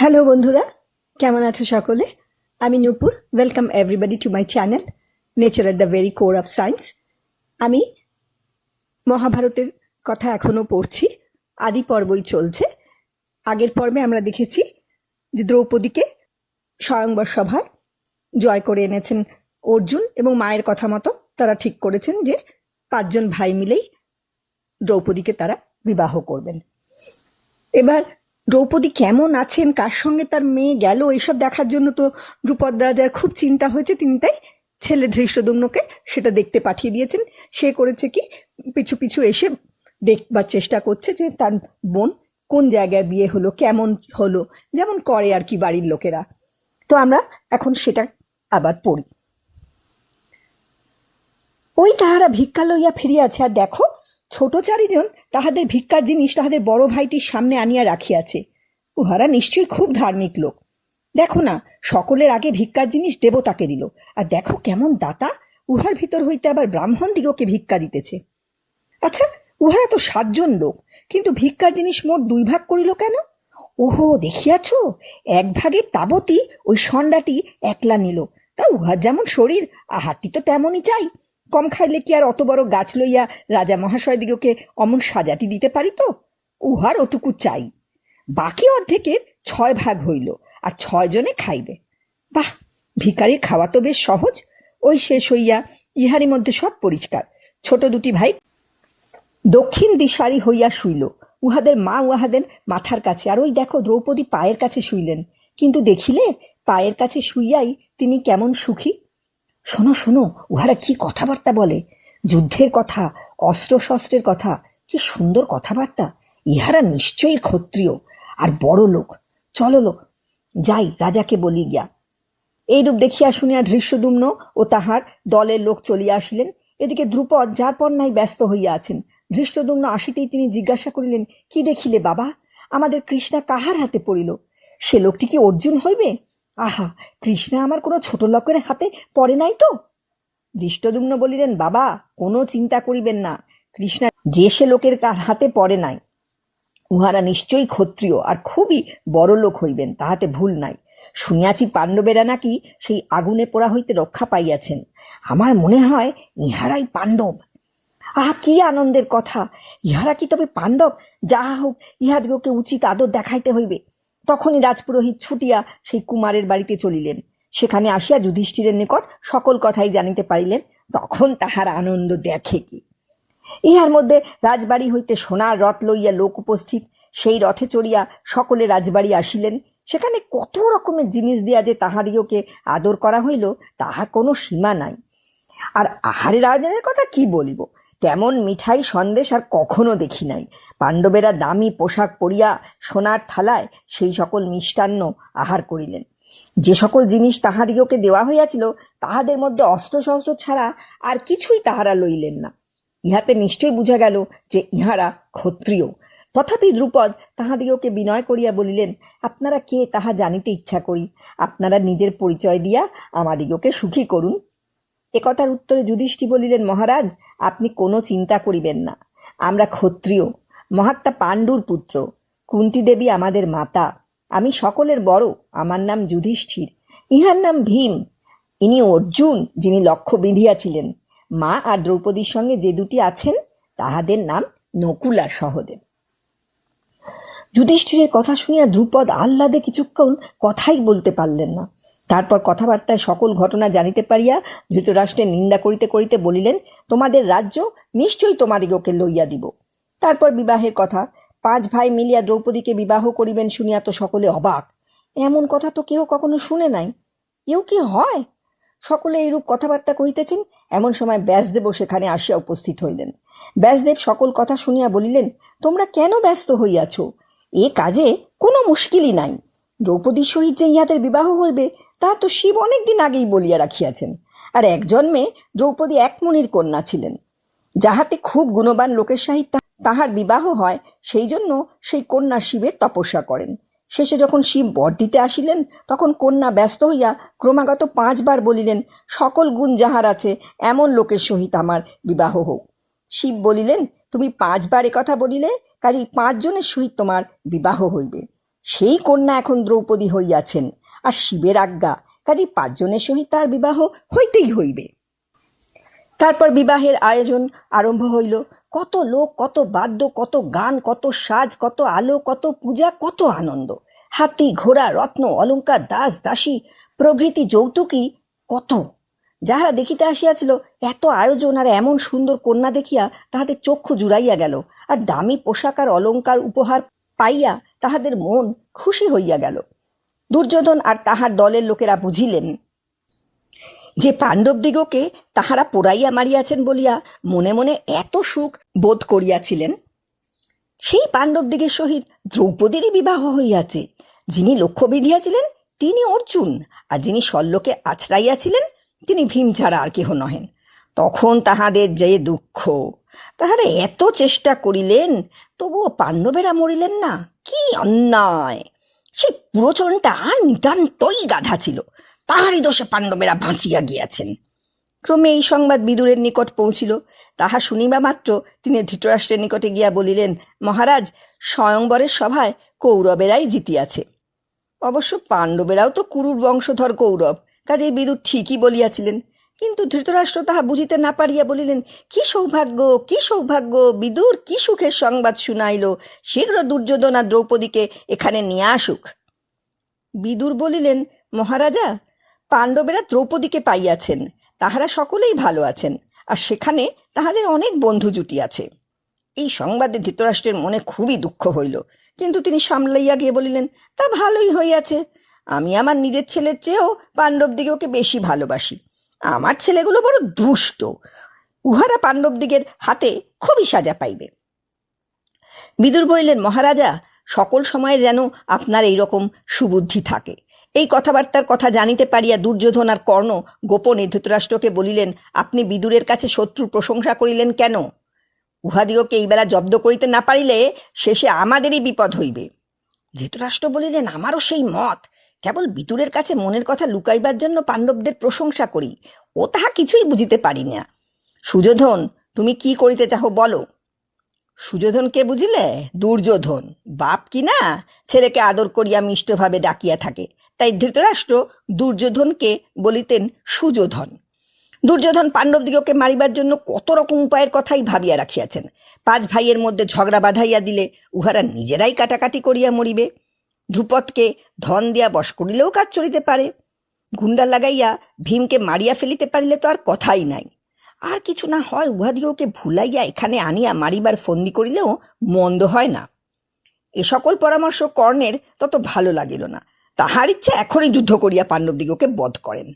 Hello বন্ধুরা। কেমন আছো সকলে? আমি Nupur. Welcome everybody to my channel nature at the very core of science আমি মহাভারতের কথা এখনও পড়ছি। আদি পর্বই চলছে। আগের পর্বে আমরা দেখেছি যে দ্রৌপদীকে স্বয়ংবর সভায় জয় করে এনেছেন অর্জুন এবং মায়ের কথা মতো তারা ঠিক করেছেন যে পাঁচজন ভাই মিলেই দ্রৌপদীকে তারা বিবাহ করবেন। এবার দ্রৌপদী কেমন আছেন? কার সঙ্গে তার মেয়ে গেল? এইসব দেখার জন্য তো দ্রুপদ রাজার খুব চিন্তা হয়েছে। তিনি তাই ছেলে ধৃষ্টদুম্নকে সেটা দেখতে পাঠিয়ে দিয়েছেন। সে করেছে কি? পিছু পিছু এসে দেখবার চেষ্টা করছে যে তার বোন কোন জায়গায় বিয়ে হলো, কেমন হলো, যেমন করে আর কি বাড়ির লোকেরা। তো আমরা এখন সেটা আবার পড়ি। ওই তাহারা ভিক্ষা লইয়া ফিরিয়াছে, আর দেখো ছোট চারিজন তাহাদের ভিক্ষার জিনিস তাহাদের বড় ভাইটির সামনে আনিয়া রাখিয়াছে। উহারা নিশ্চয়ই খুব ধার্মিক লোক। দেখো না, সকলের আগে ভিক্ষার জিনিস দেবতাকে দিল। আর দেখো কেমন দাতা, উহার ভিতর হইতে আবার ব্রাহ্মণ দিগকে ভিক্ষা দিতেছে। আচ্ছা উহারা তো সাতজন লোক, কিন্তু ভিক্ষার জিনিস মোট দুই ভাগ করিল কেন? ওহো, দেখিয়াছ, এক ভাগের তাবতী ওই সন্ডাটি একলা নিল। তা উহার যেমন শরীর, আহারটি তো তেমনই চাই। কম খাইলে কি আর অত বড় গাছ লইয়া রাজা মহাশয় দিগকে অমন সাজাটি দিতে পারিত উহার ওটুকু চাই। বাকি অর্ধেকের ছয় ভাগ হইল, আর ছয় জনে খাইবে। বাহ ভিকারির খাওয়া তো বেশ সহজ। ওই শেষ হইয়া ইহারি মধ্যে সব পরিষ্কার। ছোট দুটি ভাই দক্ষিণ দিশারি হইয়া শুইল। উহাদের মা উহাদের মাথার কাছে, আর ওই দেখো দ্রৌপদী পায়ের কাছে শুইলেন। কিন্তু দেখিলে পায়ের কাছে শুইয়াই তিনি কেমন সুখী। শোনো শোনো, উহারা কি কথাবার্তা বলে? যুদ্ধের কথা অস্ত্র শস্ত্রের কথা, কি সুন্দর কথাবার্তা? ইহারা নিশ্চয়ই ক্ষত্রিয় আর বড় লোক। চলো লোক যাই, রাজাকে বলি গিয়া। এইরূপ দেখিয়া শুনিয়া ধৃশ্যদুম্ন ও তাহার দলের লোক চলিয়া আসিলেন। এদিকে দ্রুপদ যার পর নাই ব্যস্ত হইয়া আছেন। ধৃষ্টদুম্ন আসিতেই তিনি জিজ্ঞাসা করিলেন, কি দেখিলে বাবা? আমাদের কৃষ্ণা কাহার হাতে পড়িল? সে লোকটি কি অর্জুন হইবে? আহা, কৃষ্ণা আমার কোনো ছোট লোকের হাতে পড়ে নাই তো? দৃষ্টদুম্ন বলিলেন, বাবা, কোনো চিন্তা করিবেন না। কৃষ্ণা যে সে লোকের হাতে পড়ে নাই, উহারা নিশ্চয়ই ক্ষত্রিয় আর খুবই বড় লোক হইবেন, তাহাতে ভুল নাই। শুনিয়াছি পাণ্ডবেরা নাকি সেই আগুনে পোড়া হইতে রক্ষা পাইয়াছেন। আমার মনে হয় ইহারাই পাণ্ডব। আহা, কি আনন্দের কথা! ইহারা কি তবে পাণ্ডব? যাহা হোক, ইহাদিগকে উচিত আদর দেখাইতে হইবে। তখনই রাজপুরোহিত ছুটিয়া সেই কুমারের বাড়িতে চলিলেন। সেখানে আসিয়া যুধিষ্ঠিরের নিকট সকল কথাই জানিতে পারিলেন, তখন তাহার আনন্দ দেখে কি। ইহার মধ্যে রাজবাড়ি হইতে সোনার রথ লইয়া লোক উপস্থিত, সেই রথে চড়িয়া সকলে রাজবাড়ি আসিলেন। সেখানে কত রকমের জিনিস দিয়া যে তাহাদিগকে আদর করা হইল, তাহার কোনো সীমা নাই। আর আহারের আয়োজনের কথা কি বলিব? তেমন মিঠাই সন্দেশ আর কখনো দেখি নাই। পাণ্ডবেরা দামি পোশাক পরিয়া সোনার থালায় সেই সকল মিষ্টান্ন আহার করিলেন। যে সকল জিনিস তাহাদিগকে দেওয়া হইয়াছিল, তাহাদের মধ্যে অস্ত্রশস্ত্র ছাড়া আর কিছুই তাহারা লইলেন না। ইহাতে নিশ্চয়ই বুঝা গেল যে ইহারা ক্ষত্রিয়। তথাপি দ্রুপদ তাহাদিগকে বিনয় করিয়া বলিলেন, আপনারা কে তাহা জানিতে ইচ্ছা করি? আপনারা নিজের পরিচয় দিয়া আমাদিগকে সুখী করুন। একথার উত্তরে যুধিষ্ঠি বলিলেন, মহারাজ, আপনি কোনো চিন্তা করিবেন না। আমরা ক্ষত্রিয়। মহাত্মা পাণ্ডুর পুত্র। কুন্তি দেবী আমাদের মাতা। আমি সকলের বড়। আমার নাম যুধিষ্ঠির। ইহার নাম ভীম। ইনি অর্জুন, যিনি লক্ষ্য বিঁধিয়াছিলেন। মা আর দ্রৌপদীর সঙ্গে যে দুটি আছেন, তাহাদের নাম নকুলা সহদেব। যুধিষ্ঠিরের কথা শুনিয়া দ্রুপদ আহ্লাদে কিছুক্ষণ কথাই বলতে পারলেন না। তারপর কথাবার্তায় সকল ঘটনা জানিতে পারিয়া ধৃতরাষ্ট্রের নিন্দা করিতে করিতে বলিলেন, তোমাদের রাজ্য নিশ্চয়ই তোমাদিগকে লইয়া দিব। তারপর বিবাহের কথা, পাঁচ ভাই মিলিয়া দ্রৌপদীকে বিবাহ করিবেন শুনিয়া তো সকলে অবাক। এমন কথা তো কেহ কখনো শুনে নাই। এও কি হয়? সকলে এইরূপ কথাবার্তা কহিতেছেন, এমন সময় ব্যাসদেবও সেখানে আসিয়া উপস্থিত হইলেন। ব্যাসদেব সকল কথা শুনিয়া বলিলেন, তোমরা কেন ব্যস্ত হইয়াছ? এ কাজে কোনো মুশকিলই নাই। দ্রৌপদীর সহিত যে ইহাদের বিবাহ হইবে, তা তো শিব অনেক দিন আগেই বলিয়া রাখিয়াছেন। আর এক জন্মে দ্রৌপদী এক মুনির কন্যা ছিলেন। যাহাতে খুব গুণবান লোকের সহিত তাহার বিবাহ হয়, সেই জন্য সেই কন্যা শিবের তপস্যা করেন। শেষে যখন শিব বর দিতে আসিলেন, তখন কন্যা ব্যস্ত হইয়া ক্রমাগত পাঁচবার বলিলেন, সকল গুণ যাহার আছে, এমন লোকের সহিত আমার বিবাহ হোক। শিব বলিলেন, তুমি পাঁচবার কথা বলিলে কাজেই পাঁচজনের সহিত তোমার বিবাহ হইবে। সেই কন্যা এখন দ্রৌপদী হইয়াছেন, আর শিবের আজ্ঞা কাজে পাঁচজনের সহিত তার বিবাহ হইতেই হইবে। তারপর বিবাহের আয়োজন আরম্ভ হইল। কত লোক, কত বাদ্য, কত গান, কত সাজ, কত আলো, কত পূজা, কত আনন্দ। হাতি, ঘোড়া, রত্ন, অলঙ্কার, দাস, দাসী, প্রভৃতি যৌতুকী কত যাহারা দেখিতে আসিয়াছিল, এত আয়োজন আর এমন সুন্দর কন্যা দেখিয়া তাহাদের চক্ষু জুড়াইয়া গেল, আর দামি পোশাক আর অলঙ্কার উপহার পাইয়া তাহাদের মন খুশি হইয়া গেল। দুর্যোধন আর তাহার দলের লোকেরা বুঝিলেন যে পাণ্ডবদিগকে তাহারা পোড়াইয়া মারিয়াছেন বলিয়া মনে মনে এত সুখ বোধ করিয়াছিলেন। সেই পাণ্ডবদিগের সহিত দ্রৌপদীরই বিবাহ হইয়াছে। যিনি লক্ষ্য বিধিয়াছিলেন, তিনি অর্জুন, আর যিনি শল্যকে আছড়াইয়াছিলেন তিনি ভীম ছাড়া আর কেহ নহেন। তখন তাহাদের যে দুঃখ, তাহারা এত চেষ্টা করিলেন, তবুও পাণ্ডবেরা মরিলেন না। কি অন্যায়! সেই পুরোচনটা নিতান্তই গাধা ছিল। তাহারই দোষে পাণ্ডবেরা বাঁচিয়া গিয়াছেন। ক্রমে এই সংবাদ বিদুরের নিকট পৌঁছিল। তাহা শুনিবা মাত্র তিনি ধৃতরাষ্ট্রের নিকটে গিয়া বলিলেন, মহারাজ, স্বয়ংবরের সভায় কৌরবেরাই জিতিয়াছে। অবশ্য পাণ্ডবেরাও তো কুরুর বংশধর কৌরব। কাজেই বিদুর ঠিকই বলিয়াছিলেন। কিন্তু ধৃতরাষ্ট্র তাহা বুঝিতে না পারিয়া বলিলেন, কি সৌভাগ্য কি সৌভাগ্য, বিদুর কি সুখের সংবাদ শুনাইল, শীঘ্র দুর্যোধন আর দ্রৌপদীকে এখানে নিয়ে আসুক। বিদুর বলিলেন, মহারাজা, পাণ্ডবেরা দ্রৌপদীকে পাইয়াছেন, তাহারা সকলেই ভালো আছেন, আর সেখানে তাহাদের অনেক বন্ধু জুটি আছে। এই সংবাদে ধৃতরাষ্ট্রের মনে খুবই দুঃখ হইল, কিন্তু তিনি সামলাইয়া গিয়ে বলিলেন, তা ভালোই হইয়াছে। আমি আমার নিজের ছেলের চেয়েও পাণ্ডবদিগকে বেশি ভালোবাসি। আমার ছেলেগুলো বড় দুষ্ট। উহারা পাণ্ডবদিগের হাতে খুবই সাজা পাইবে। বিদুর বলিলেন, মহারাজা, সকল সময়ে যেন আপনার এই রকম সুবুদ্ধি থাকে। এই কথাবার্তার কথা জানিতে পারিয়া দুর্যোধন আর কর্ণ গোপনে ধৃতরাষ্ট্রকে বলিলেন, আপনি বিদুরের কাছে শত্রুর প্রশংসা করিলেন কেন? উহাদিগকে এইবেলা জব্দ করিতে না পারিলে শেষে আমাদেরই বিপদ হইবে। ধৃতরাষ্ট্র বলিলেন, আমারও সেই মত। কেবল বিদুরের কাছে মনের কথা লুকাইবার জন্য পাণ্ডবদের প্রশংসা করি। ও তাহা কিছুই বুঝিতে পারি না। সুযোধন, তুমি কি করিতে চাহ বলো। সুযোধন কে বুঝিলে? দুর্যোধন। বাপ কি না? ছেলেকে আদর করিয়া মিষ্টভাবে ডাকিয়া থাকে। তাই ধৃতরাষ্ট্র দুর্যোধনকে বলিতেন সুযোধন। দুর্যোধন পাণ্ডবদিগকে মারিবার জন্য কত রকম উপায়ের কথাই ভাবিয়া রাখিয়াছেন। পাঁচ ভাইয়ের মধ্যে ঝগড়া বাঁধাইয়া দিলে উহারা নিজেরাই কাটাকাটি করিয়া মরিবে। ধ্রুপদকে ধন দিয়া বশ করিলেও কাজ চলিতে পারে। গুন্ডা লাগাইয়া ভীমকে মারিয়া ফেলিতে পারিলে তো আর কথাই নাই। আর কিছু না হয়, উহাদিগকে ভুলাইয়া এখানে আনিয়া মারিবার ফন্দি করিলেও মন্দ হয় না। এ সকল পরামর্শ কর্ণের তত ভালো লাগিল না। তাহার ইচ্ছা এখনই যুদ্ধ করিয়া পাণ্ডবদিগকে বধ করেন।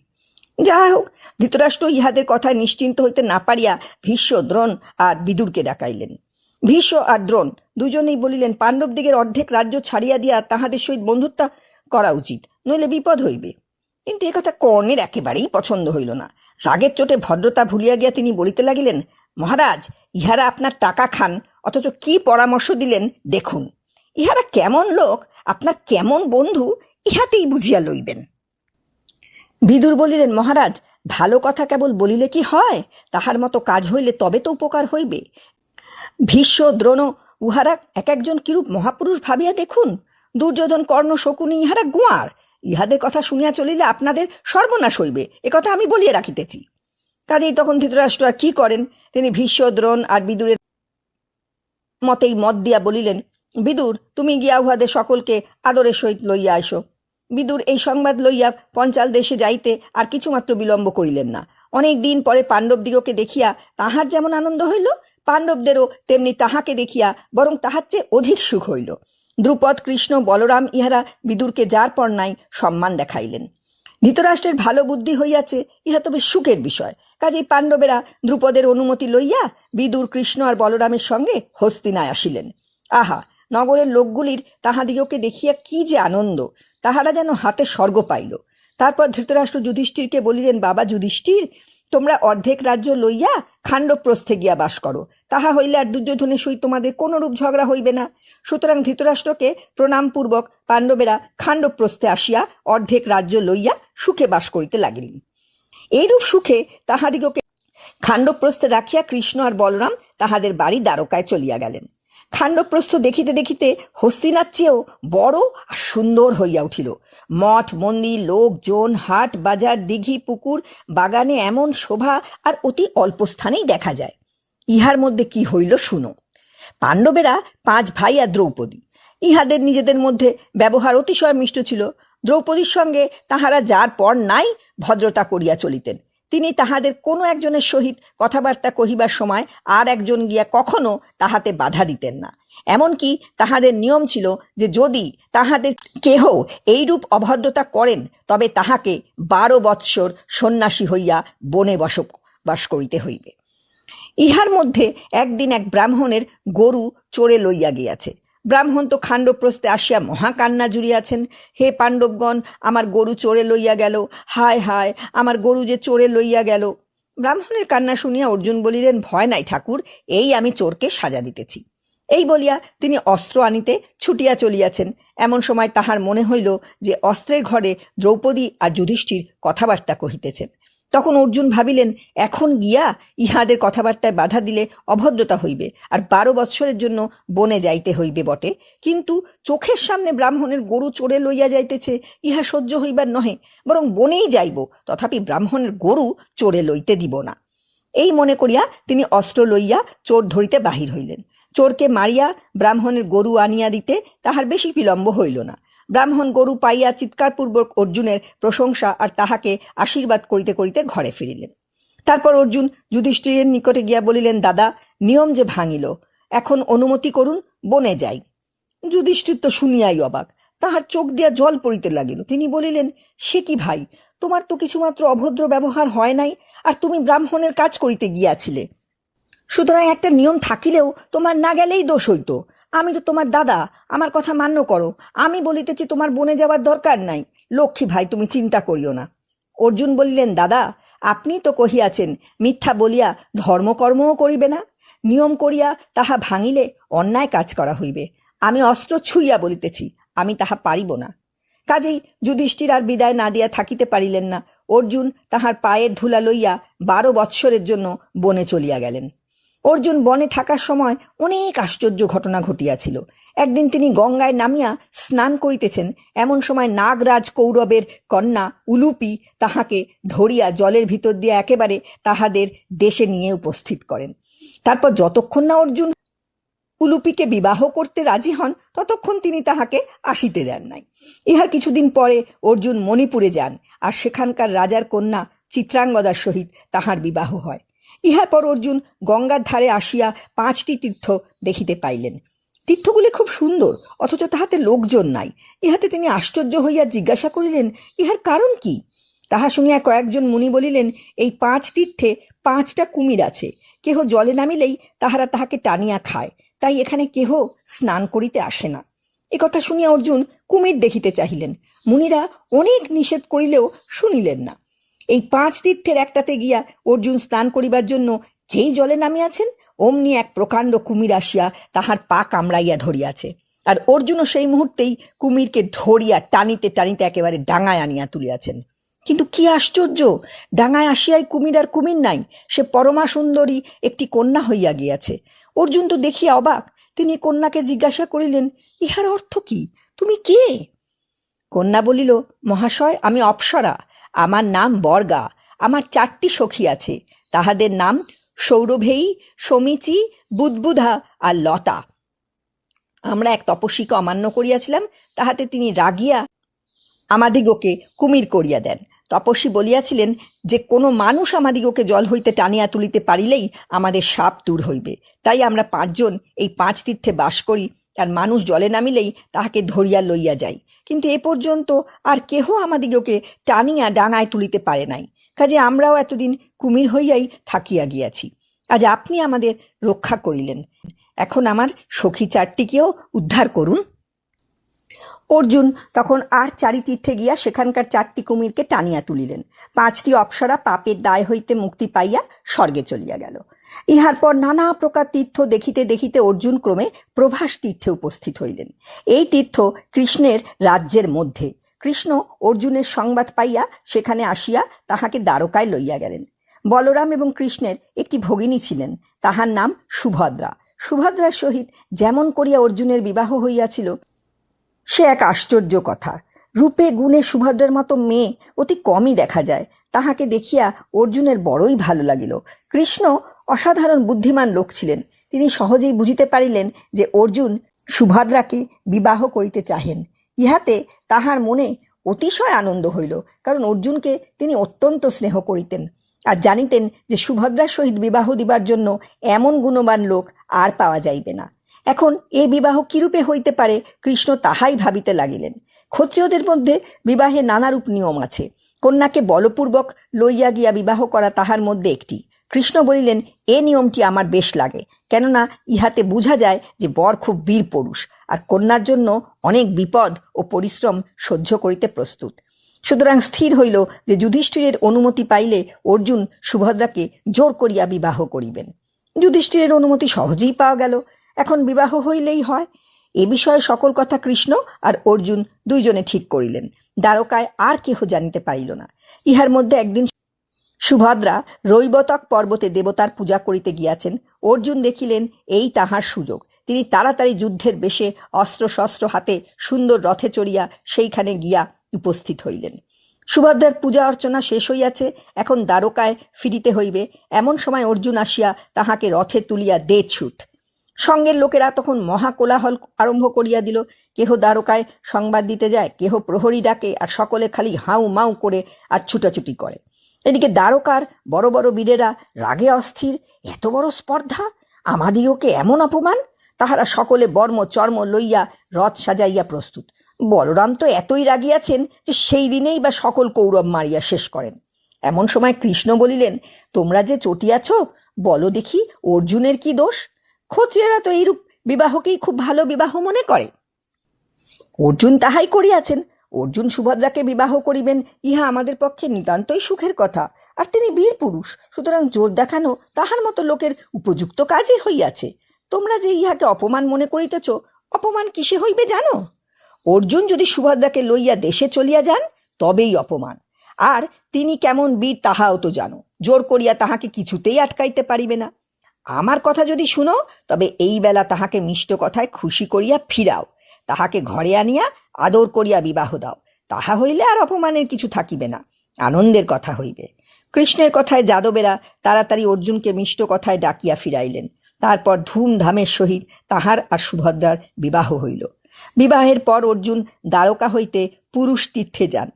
যাহা হোক, ধৃতরাষ্ট্র ইহাদের কথায় নিশ্চিন্ত হইতে না পারিয়া ভীষ্ম, দ্রোণ আর বিদুরকে ডাকাইলেন। ভীষ্ম আর দ্রোণ দুজনেই বলিলেন পাণ্ডবদিগের অর্ধেক রাজ্য ছাড়িয়া দিয়া তাহাদের সহিত বন্ধুত্ব করা উচিত, নইলে বিপদ হইবে। কিন্তু একথা কর্ণের একেবারেই পছন্দ হইল না। রাগের চোটে ভদ্রতা ভুলিয়া গিয়া তিনি বলিতে লাগিলেন, মহারাজ, ইহারা আপনার টাকা খান, অথচ কি পরামর্শ দিলেন, দেখুন। ইহারা কেমন লোক, আপনার কেমন বন্ধু, ইহাতেই বুঝিয়া লইবেন। বিদুর বলিলেন, মহারাজ, ভালো কথা কেবল বলিলে কি হয়? তাহার মতো কাজ হইলে তবে তো উপকার হইবে। ভীষ্ম, দ্রোণ উহারা এক একজন কিরূপ মহাপুরুষ ভাবিয়া দেখুন? দুর্যোধন, কর্ণ, শকুনি ইহারা গুয়ার। ইহাদের কথা শুনিয়া চলিলে আপনাদের সর্বনাশ হইবে একথা আমি বলিয়া রাখিতেছি। কাজেই তখন ধৃতরাষ্ট্র আর কি করেন? তিনি ভীষ্ম, দ্রোণ আর বিদুরের মতেই মত দিয়া বলিলেন, বিদুর, তুমি গিয়া উহাদের সকলকে আদরের সহিত লইয়া আসো বিদুর, এই সংবাদ লইয়া পঞ্চাল দেশে যাইতে আর কিছুমাত্র বিলম্ব করিলেন না। অনেক দিন পরে পাণ্ডবদিগকে দেখিয়া তাহার যেমন আনন্দ হইল পাণ্ডবদেরও তেমনি তাহাকে দেখিয়া বরং তাহার চেয়ে অধিক সুখ হইল। দ্রুপদ, কৃষ্ণ, বলরাম ইহারা বিদুরকে যার পর নাই সম্মান দেখাইলেন। ধৃতরাষ্ট্রের ভালো বুদ্ধি হইয়াছে, ইহা তবে সুখের বিষয়। কাজেই পাণ্ডবেরা দ্রুপদের অনুমতি লইয়া বিদুর, কৃষ্ণ আর বলরামের সঙ্গে হস্তিনায় আসিলেন। আহা, নগরের লোকগুলির তাহাদিগকে দেখিয়া কি যে আনন্দ, তাহারা যেন হাতে স্বর্গ পাইল। তারপর ধৃতরাষ্ট্র যুধিষ্ঠিরকে বলিলেন, বাবা যুধিষ্ঠির তোমরা অর্ধেক রাজ্য লইয়া খাণ্ডপ্রস্থে গিয়া বাস করো। তাহা হইলে আর দুর্যোধনের সহিত তোমাদের কোনরূপ ঝগড়া হইবে না। সুতরাং ধৃতরাষ্ট্রকে প্রণামপূর্বক পাণ্ডবেরা খাণ্ডপ্রস্থে আসিয়া অর্ধেক রাজ্য লইয়া সুখে বাস করিতে লাগিলেন। এইরূপ সুখে তাহাদিগকে খাণ্ডপ্রস্থে রাখিয়া কৃষ্ণ আর বলরাম তাহাদের বাড়ি দ্বারকায় চলিয়া গেলেন। খাণ্ডপ্রস্থ দেখিতে দেখিতে হস্তিনার চেয়েও বড় আর সুন্দর হইয়া উঠিল। মঠ, মন্দির লোকজন হাট, বাজার, দিঘি, পুকুর, বাগানে এমন শোভা আর অতি অল্প স্থানেই দেখা যায়। ইহার মধ্যে কি হইল শুনো। পাণ্ডবেরা পাঁচ ভাই আর দ্রৌপদী। ইহাদের নিজেদের মধ্যে ব্যবহার অতিশয় মিষ্ট ছিল। দ্রৌপদীর সঙ্গে তাহারা যার পর নাই ভদ্রতা করিয়া চলিতেন। তিনি তাহাদের কোনো একজনের সহিত কথাবার্তা কহিবার সময় আর একজন গিয়া কখনো তাহাতে বাধা দিতেন না। এমনকি তাহাদের নিয়ম ছিল যে যদি তাহাদের কেহ এইরূপ অভদ্রতা করেন, তবে তাহাকে বারো বৎসর সন্ন্যাসী হইয়া বনে বসবাস করিতে হইবে। ইহার মধ্যে একদিন এক ব্রাহ্মণের গরু চোরে লইয়া গিয়াছে। ব্রাহ্মণ তো খাণ্ডপ্রস্তে আসিয়া মহাকান্না জুড়িয়াছেন। হে পাণ্ডবগণ, আমার গরু চোরে লইয়া গেল। হায় হায়, আমার গরু যে চোরে লইয়া গেল। ব্রাহ্মণের কান্না শুনিয়া অর্জুন বলিলেন, ভয় নাই ঠাকুর, এই আমি চোরকে সাজা দিতেছি। এই বলিয়া তিনি অস্ত্র আনিতে ছুটিয়া চলিয়াছেন। এমন সময় তাহার মনে হইল যে, অস্ত্রের ঘরে দ্রৌপদী আর যুধিষ্ঠির কথাবার্তা কহিতেছেন। তখন অর্জুন ভাবিলেন, এখন গিয়া ইহাদের কথাবার্তায় বাধা দিলে অভদ্রতা হইবে আর বারো বৎসরের জন্য বনে যাইতে হইবে বটে। কিন্তু চোখের সামনে ব্রাহ্মণের গরু চোরে লইয়া যাইতেছে, ইহা সহ্য হইবার নহে, বরং বনেই যাইব, তথাপি ব্রাহ্মণের গরু চোরে লইতে দিব না। এই মনে করিয়া তিনি অস্ত্র লইয়া চোর ধরিতে বাহির হইলেন। চোরকে মারিয়া ব্রাহ্মণের গরু আনিয়া দিতে তাহার বেশি বিলম্ব হইল না। ব্রাহ্মণ গরু পাইয়া চিৎকারপূর্বক অর্জুনের প্রশংসা আর তাহাকে আশীর্বাদ করিতে করিতে ঘরে ফিরিলেন। তারপর অর্জুন যুধিষ্ঠিরের নিকটে গিয়া বলিলেন, দাদা, নিয়ম যে ভাঙিল, এখন অনুমতি করুন, বনে যাই। যুধিষ্ঠির তো শুনিয়াই অবাক, তাহার চোখ দিয়া জল পড়িতে লাগিল। তিনি বলিলেন, সে কি ভাই, তোমার তো কিছুমাত্র অভদ্র ব্যবহার হয় নাই, আর তুমি ব্রাহ্মণের কাজ করিতে গিয়াছিলে। সুতরাং একটা নিয়ম থাকিলেও তোমার না গেলেই দোষ হইতো। আমি তো তোমার দাদা, আমার কথা মান্য করো। আমি বলিতেছি তোমার বনে যাওয়ার দরকার নাই। লক্ষ্মী ভাই, তুমি চিন্তা করিও না। অর্জুন বলিলেন, দাদা, আপনি তো কহিয়াছেন, মিথ্যা বলিয়া ধর্মকর্মও করিবে না। নিয়ম করিয়া তাহা ভাঙিলে অন্যায় কাজ করা হইবে। আমি অস্ত্র ছুঁইয়া বলিতেছি, আমি তাহা পারিব না। কাজেই যুধিষ্ঠির আর বিদায় না দিয়া থাকিতে পারিলেন না। অর্জুন তাহার পায়ের ধুলা লইয়া বারো বৎসরের জন্য বনে চলিয়া গেলেন। অর্জুন বনে থাকার সময় অনেক আশ্চর্য ঘটনা ঘটিয়াছিল। একদিন তিনি গঙ্গায় নামিয়া স্নান করিতেছেন, এমন সময় নাগরাজ কৌরবের কন্যা উলুপি তাহাকে ধরিয়া জলের ভিতর দিয়ে একেবারে তাহাদের দেশে নিয়ে উপস্থিত করেন। তারপর যতক্ষণ না অর্জুন উলুপিকে বিবাহ করতে রাজি হন, ততক্ষণ তিনি তাহাকে আসিতে দেন নাই। ইহার কিছুদিন পরে অর্জুন মণিপুরে যান, আর সেখানকার রাজার কন্যা চিত্রাঙ্গদার সহিত তাহার বিবাহ হয়। ইহার পর অর্জুন গঙ্গার ধারে আসিয়া পাঁচটি তীর্থ দেখিতে পাইলেন। তীর্থগুলি খুব সুন্দর, অথচ তাহাতে লোকজন নাই। ইহাতে তিনি আশ্চর্য হইয়া জিজ্ঞাসা করিলেন, ইহার কারণ কি? তাহা শুনিয়া কয়েকজন মুনি বলিলেন, এই পাঁচ তীর্থে পাঁচটা কুমির আছে। কেহ জলে নামিলেই তাহারা তাহাকে টানিয়া খায়। তাই এখানে কেহ স্নান করিতে আসে না। একথা শুনিয়া অর্জুন কুমির দেখিতে চাহিলেন। মুনিরা অনেক নিষেধ করিলেও শুনিলেন না। এই পাঁচ তীর্থের একটাতে গিয়া অর্জুন স্নান করিবার জন্য যেই জলে নামিয়াছেন, অমনি এক প্রকাণ্ড কুমির আসিয়া তাহার পা কামড়াইয়া ধরিয়াছে। আর অর্জুনও সেই মুহূর্তেই কুমিরকে ধরিয়া টানিতে টানিতে একেবারে ডাঙায় আনিয়া তুলিয়াছেন। কিন্তু কি আশ্চর্য! ডাঙায় আসিয়াই কুমির আর কুমির নাই, সে পরমা সুন্দরী একটি কন্যা হইয়া গিয়াছে। অর্জুন তো দেখিয়া অবাক, তিনি কন্যাকে জিজ্ঞাসা করিলেন, ইহার অর্থ কি? তুমি কে? কন্যা বলিল, মহাশয়, আমি অপ্সরা। আমার নাম বর্গা, আমার চারটি সখী আছে, তাহাদের নাম সৌরভেয়ী সমীচি, বুদবুধা আর লতা। আমরা এক তপস্বীকে অমান্য করিয়াছিলাম, তাহাতে তিনি রাগিয়া আমাদিগকে কুমির করিয়া দেন। তপস্বী বলিয়াছিলেন যে, কোনো মানুষ আমাদিগকে জল হইতে টানিয়া তুলিতে পারিলেই আমাদের সাপ দূর হইবে। তাই আমরা পাঁচজন এই পাঁচ তীর্থে বাস করি আর মানুষ জলে নামিলেই তাহাকে ধরিয়া লইয়া যায়। কিন্তু এ পর্যন্ত আর কেহ আমাদিগকে টানিয়া ডাঙায় তুলিতে পারে নাই। কাজে আমরাও এতদিন কুমির হইয়াই থাকিয়া গিয়াছি। আজ আপনি আমাদের রক্ষা করিলেন। এখন আমার সখী চারটিকেও উদ্ধার করুন। অর্জুন তখন আর চারি তীর্থে গিয়া সেখানকার চারটি কুমিরকে টানিয়া তুলিলেন। পাঁচটি অপ্সরা পাপের দায় হইতে মুক্তি পাইয়া স্বর্গে চলিয়া গেল। ইহার পর নানা প্রকার তীর্থ দেখিতে দেখিতে অর্জুন ক্রমে প্রভাস তীর্থে উপস্থিত হইলেন। এই তীর্থ কৃষ্ণের রাজ্যের মধ্যে। কৃষ্ণ অর্জুনের সংবাদ পাইয়া সেখানে আসিয়া তাহাকে দ্বারকায় লইয়া গেলেন। বলরাম এবং কৃষ্ণের একটি ভগিনী ছিলেন, তাহার নাম সুভদ্রা। সুভদ্রার সহিত যেমন করিয়া অর্জুনের বিবাহ হইয়াছিল, সে এক আশ্চর্য কথা। রূপে গুণে সুভদ্রার মতো মেয়ে অতি কমই দেখা যায়। তাহাকে দেখিয়া অর্জুনের বড়ই ভালো লাগিল। কৃষ্ণ অসাধারণ বুদ্ধিমান লোক ছিলেন। তিনি সহজেই বুঝিতে পারিলেন যে অর্জুন সুভদ্রাকে বিবাহ করিতে চাহেন। ইহাতে তাহার মনে অতিশয় আনন্দ হইল, কারণ অর্জুনকে তিনি অত্যন্ত স্নেহ করিতেন আর জানিতেন যে সুভদ্রার সহিত বিবাহ দিবার জন্য এমন গুণবান লোক আর পাওয়া যাইবে না। এখন এ বিবাহ কিরূপে হইতে পারে কৃষ্ণ তাহাই ভাবিতে লাগিলেন। ক্ষত্রিয়দের মধ্যে বিবাহে নানারূপ নিয়ম আছে। কন্যাকে বলপূর্বক লইয়া গিয়া বিবাহ করা তাহার মধ্যে একটি। কৃষ্ণ বলিলেন, এ নিয়মটি আমার বেশ লাগে। কেননা ইহাতে বোঝা যায় যে বর খুব বীর পুরুষ, আর কন্যার জন্য অনেক বিপদ ও পরিশ্রম সহ্য করিতে প্রস্তুত। সুতরাং স্থির হইল যে যুধিষ্ঠিরের অনুমতি পাইলে অর্জুন সুভদ্রাকে জোর করিয়া বিবাহ করিবেন। যুধিষ্ঠিরের অনুমতি সহজেই পাওয়া গেল। এখন বিবাহ হইলেই হয়। এ বিষয়ে সকল কথা কৃষ্ণ আর অর্জুন দুইজনে ঠিক করিলেন। দ্বারকায় আর কেহ জানিতে পারিল না। ইহার মধ্যে একদিন সুভদ্রা রৈবতক পর্বতে দেবতার পূজা করিতে গিয়াছেন। অর্জুন দেখিলেন, এই তাহার সুযোগ। তিনি তাড়াতাড়ি যুদ্ধের বেশে অস্ত্রশস্ত্র হাতে সুন্দর রথে চড়িয়া সেইখানে গিয়া উপস্থিত হইলেন। সুভদ্রার পূজা অর্চনা শেষ হইয়াছে, এখন দ্বারকায় ফিরিতে হইবে। এমন সময় অর্জুন আসিয়া তাহাকে রথে তুলিয়া দে ছুট। সঙ্গের লোকেরা তখন মহা কোলাহল আরম্ভ করিয়া দিল। কেহ দ্বারকায় সংবাদ দিতে যায়, কেহ প্রহরী ডাকে আর সকলে খালি হাউ মাউ করে আর ছুটাছুটি করে। এদিকে দ্বারকার বড় বড় বীরেরা রাগে অস্থির, এত বড় স্পর্ধা? আমাদিওকে এমন অপমান? তাহারা সকলে বর্ম চর্ম লইয়া রথ সাজাইয়া প্রস্তুত। বলরাম তো এতই রাগিয়াছেন যে সেই দিনেই বা সকল কৌরব মারিয়া শেষ করেন। এমন সময় কৃষ্ণ বলিলেন, তোমরা যে চটিয়াছ, বলো দেখি অর্জুনের কি দোষ? ক্ষত্রিয়রা তো এইরূপ বিবাহকেই খুব ভালো বিবাহ মনে করে। অর্জুন তাহাই করিয়াছেন অর্জুন সুভদ্রাকে বিবাহ করিবেন, ইহা আমাদের পক্ষে নিতান্তই সুখের কথা। আর তিনি বীর পুরুষ, সুতরাং জোর দেখানো তাহার মতো লোকের উপযুক্ত কাজই হইয়াছে। তোমরা যে ইহাকে অপমান মনে করিতেছ, অপমান কিসে হইবে জানো? অর্জুন যদি সুভদ্রাকে লইয়া দেশে চলিয়া যান, তবেই অপমান। আর তিনি কেমন বীর তাহাও তো জানো, জোর করিয়া তাহাকে কিছুতেই আটকাইতে পারিবে না। আমার কথা যদি শুনো, তবে এই বেলা তাহাকে মিষ্ট কথায় খুশি করিয়া ফিরাও। তাহাকে ঘরে আনিয়া আদর করিয়া বিবাহ দাও। তাহা হইলে আর অপমানের কিছু থাকিবে না। আনন্দের কথা হইবে। কৃষ্ণের কথায় যাদবেরা তাড়াতাড়ি অর্জুনকে মিষ্ট কথায় ডাকিয়া ফিরাইলেন। তারপর ধুমধামের সহিত তাহার আর সুভদ্রার বিবাহ হইল। বিবাহের পর অর্জুন দ্বারকা হইতে পুরুষ তীর্থে যান।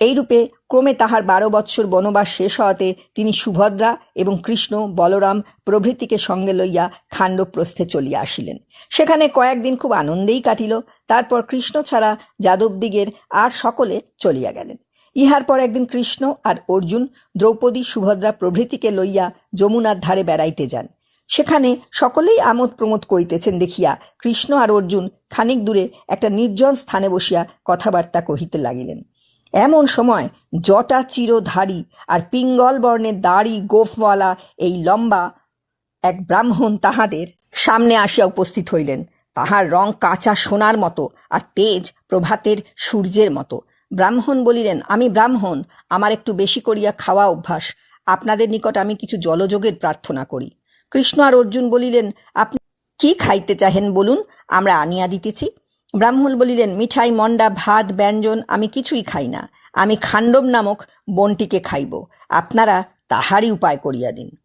এইরূপে ক্রমে তাহার বারো বৎসর বনবাস শেষ হওয়াতে তিনি সুভদ্রা এবং কৃষ্ণ, বলরাম প্রভৃতিকে সঙ্গে লইয়া খাণ্ডপ্রস্থে চলিয়া আসিলেন। সেখানে কয়েকদিন খুব আনন্দেই কাটিল, তারপর কৃষ্ণ ছাড়া যাদবদিগের আর সকলে চলিয়া গেলেন। ইহার পর একদিন কৃষ্ণ আর অর্জুন দ্রৌপদী সুভদ্রা প্রভৃতিকে লইয়া যমুনার ধারে বেড়াইতে যান। সেখানে সকলেই আমোদ প্রমোদ করিতেছেন দেখিয়া কৃষ্ণ আর অর্জুন খানিক দূরে একটা নির্জন স্থানে বসিয়া কথাবার্তা কহিতে লাগিলেন। এমন সময় জটা চিরধারী আর পিঙ্গল বর্ণের দাড়ি গোফওয়ালা এই লম্বা এক ব্রাহ্মণ তাহাদের সামনে আসিয়া উপস্থিত হইলেন। তাহার রং কাঁচা সোনার মতো আর তেজ প্রভাতের সূর্যের মতো। ব্রাহ্মণ বলিলেন, আমি ব্রাহ্মণ, আমার একটু বেশি করিয়া খাওয়া অভ্যাস। আপনাদের নিকট আমি কিছু জলযোগের প্রার্থনা করি। কৃষ্ণ আর অর্জুন বলিলেন, আপনি কি খাইতে চাহেন বলুন, আমরা আনিয়া দিতেছি। ব্রাহ্মণ বলিলেন, মিঠাই, মন্ডা, ভাত, ব্যঞ্জন আমি কিছুই খাই না। আমি খাণ্ডব নামক বনটিকে খাইব। আপনারা তাহারই উপায় করিয়া দিন।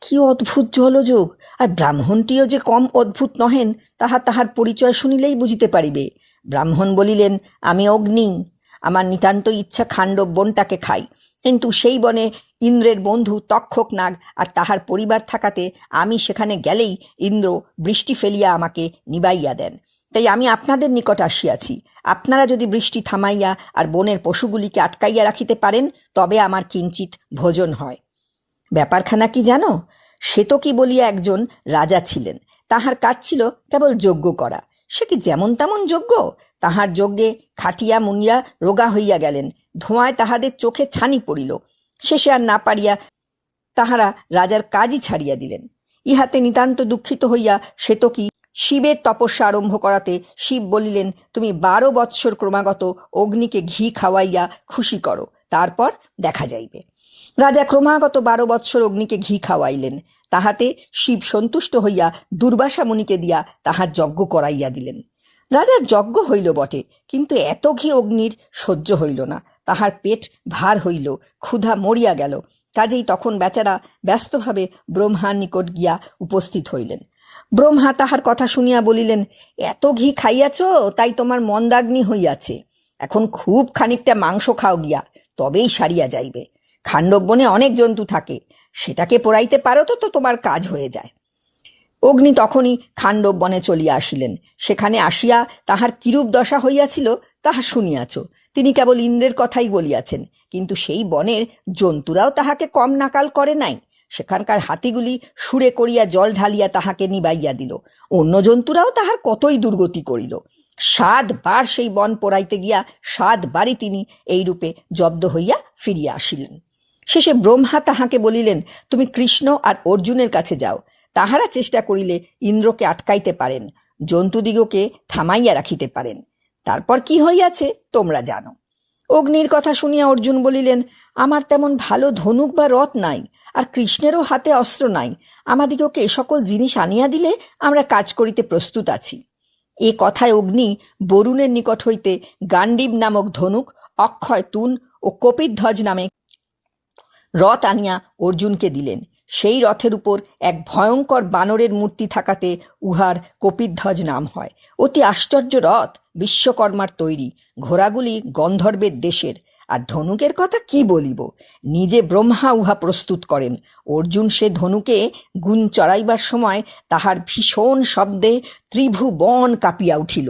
কি অদ্ভুত জলযোগ! আর ব্রাহ্মণটিও যে কম অদ্ভুত নহেন, তাহা তাহার পরিচয় শুনিলেই বুঝিতে পারিবে। ব্রাহ্মণ বলিলেন, আমি অগ্নি। আমার নিতান্ত ইচ্ছা খাণ্ডব বনটাকে খাই। কিন্তু সেই বনে ইন্দ্রের বন্ধু তক্ষক নাগ আর তাহার পরিবার থাকাতে আমি সেখানে গেলেই ইন্দ্র বৃষ্টি ফেলিয়া আমাকে নিবাইয়া দেন। তাই আমি আপনাদের নিকট আসিয়াছি। আপনারা যদি বৃষ্টি থামাইয়া আর বনের পশুগুলিকে আটকাইয়া রাখিতে পারেন, তবে আমার কিঞ্চিত ভোজন হয়। ব্যাপারখানা কি জানো? সে তো কি বলিয়া একজন রাজা ছিলেন। তাহার কাজ ছিল কেবল যজ্ঞ করা। সে কি যেমন তেমন যজ্ঞ? তাহার যজ্ঞে খাটিয়া মুনিয়া রোগা হইয়া গেলেন। ধোঁয়ায় তাহাদের চোখে ছানি পড়িল। শেষে আর না পারিয়া তাহারা রাজার কাজই ছাড়িয়া দিলেন। ইহাতে নিতান্ত দুঃখিত হইয়া সে তো কি শিবের তপস্যা আরম্ভ করাতে শিব বলিলেন, তুমি বারো বৎসর ক্রমাগত অগ্নিকে ঘি খাওয়াইয়া খুশি করো, তারপর দেখা যাইবে। রাজা ক্রমাগত বারো বৎসর অগ্নিকে ঘি খাওয়াইলেন, তাহাতে শিব সন্তুষ্ট হইয়া দুর্বাসা মুনিকে দিয়া তাহার যজ্ঞ করাইয়া দিলেন। রাজার যজ্ঞ হইল বটে, কিন্তু এত ঘি অগ্নির সহ্য হইল না, তাহার পেট ভার হইল, ক্ষুধা মরিয়া গেল। কাজেই তখন বেচারা ব্যস্তভাবে ব্রহ্মার নিকট গিয়া উপস্থিত হইলেন। ব্রহ্মা তাহার কথা শুনিয়া বলিলেন, এত ঘি খাইয়াছ, তাই তোমার মন্দাগ্নি হইয়াছে। এখন খুব খানিকটা মাংস খাও গিয়া, তবেই সারিয়া যাইবে। খাণ্ডব বনে অনেক জন্তু থাকে, সেটাকে পোড়াইতে পারো তো তো তোমার কাজ হয়ে যায় অগ্নি তখনই খাণ্ডব বনে চলিয়া আসিলেন। সেখানে আসিয়া তাহার কিরূপ দশা হইয়াছিল, তাহা শুনিয়াছ। তিনি কেবল ইন্দ্রের কথাই বলিয়াছেন, কিন্তু সেই বনের জন্তুরাও তাহাকে কম নাকাল করে নাই। সেখানকার হাতিগুলি সুরে করিয়া জল ঢালিয়া তাহাকে নিবাইয়া দিল। অন্য জন্তুরাও তাহার কতই দুর্গতি করিল। সাত বার সেই বন পোড়াইতে গিয়া সাত বারই তিনি এই রূপে জব্দ হইয়া ফিরিয়া আসিলেন। শেষে ব্রহ্মা তাহাকে বলিলেন, তুমি কৃষ্ণ আর অর্জুনের কাছে যাও। তাহারা চেষ্টা করিলে ইন্দ্রকে আটকাইতে পারেন, জন্তুদিগকে থামাইয়া রাখিতে পারেন। তারপর কি হইয়াছে তোমরা জানো। অগ্নির কথা শুনিয়া অর্জুন বলিলেন, আমার তেমন ভালো ধনুক বা রথ নাই। আর কৃষ্ণেরও হাতে অস্ত্র নাই। আমাদিগকে সকল জিনিস আনিয়া দিলে আমরা কাজ করিতে প্রস্তুত আছি। এ কথায় অগ্নি বরুণের নিকট হইতে গান্ডীব নামক ধনুক, অক্ষয় তুন ও কপিধ্বজ নামে রথ আনিয়া অর্জুনকে দিলেন। সেই রথের উপর এক ভয়ঙ্কর বানরের মূর্তি থাকাতে উহার কপিধ্বজ নাম হয়। অতি আশ্চর্য রথ, বিশ্বকর্মার তৈরি। ঘোড়াগুলি গন্ধর্বের দেশের। আর ধনুকের কথা কি বলিব? নিজে ব্রহ্মা উহা প্রস্তুত করেন। অর্জুন সে ধনুকে গুণ চড়াইবার সময় তাহার ভীষণ শব্দে ত্রিভু বন কাঁপিয়া উঠিল।